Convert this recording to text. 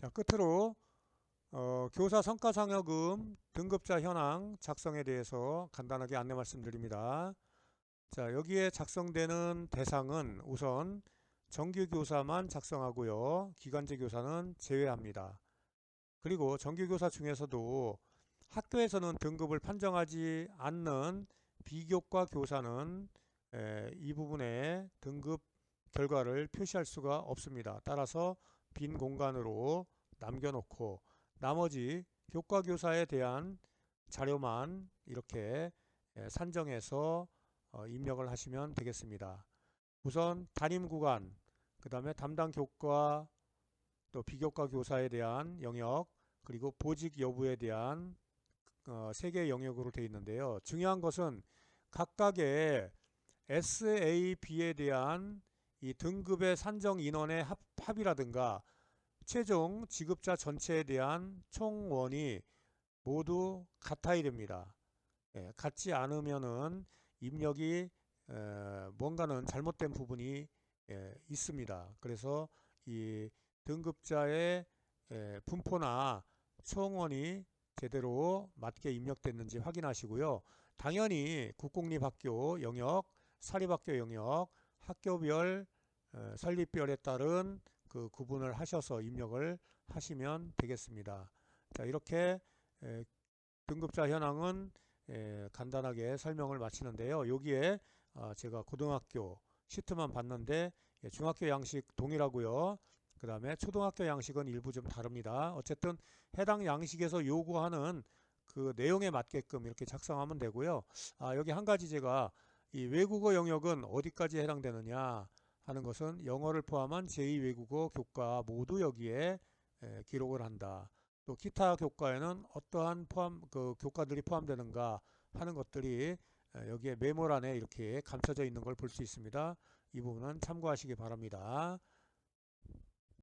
자, 끝으로 어, 교사 성과상여금 등급자 현황 작성에 대해서 간단하게 안내 말씀드립니다. 자, 여기에 작성되는 대상은 우선 정규 교사만 작성하고요. 기간제 교사는 제외합니다. 그리고 정규 교사 중에서도 학교에서는 등급을 판정하지 않는 비교과 교사는 에, 이 부분에 등급 결과를 표시할 수가 없습니다. 따라서 빈 공간으로 남겨놓고 나머지 교과 교사에 대한 자료만 이렇게 에, 산정해서 어, 입력을 하시면 되겠습니다. 우선 담임 구간, 그 다음에 담당 교과 또 비교과 교사에 대한 영역, 그리고 보직 여부에 대한 어, 세 개의 영역으로 되어 있는데요. 중요한 것은 각각의 SAB에 대한 이 등급의 산정 인원의 합, 합이라든가 최종 지급자 전체에 대한 총원이 모두 같아야 됩니다. 예, 같지 않으면은 입력이 에, 뭔가는 잘못된 부분이 예, 있습니다. 그래서 이 등급자의 에, 분포나 총원이 제대로 맞게 입력됐는지 확인하시고요. 당연히 국공립학교 영역, 사립학교 영역, 학교별, 어, 설립별에 따른 그 구분을 하셔서 입력을 하시면 되겠습니다. 자, 이렇게 에, 등급자 현황은 에, 간단하게 설명을 마치는데요. 여기에 아, 제가 고등학교 시트만 봤는데 예, 중학교 양식 동일하고요. 그 다음에 초등학교 양식은 일부 좀 다릅니다. 어쨌든 해당 양식에서 요구하는 그 내용에 맞게끔 이렇게 작성하면 되고요. 아, 여기 한 가지 제가 이 외국어 영역은 어디까지 해당되느냐 하는 것은 영어를 포함한 제2외국어 교과 모두 여기에 에, 기록을 한다. 또 기타 교과에는 어떠한 포함 그 교과들이 포함되는가 하는 것들이 에, 여기에 메모란에 이렇게 감춰져 있는 걸 볼 수 있습니다. 이 부분은 참고하시기 바랍니다.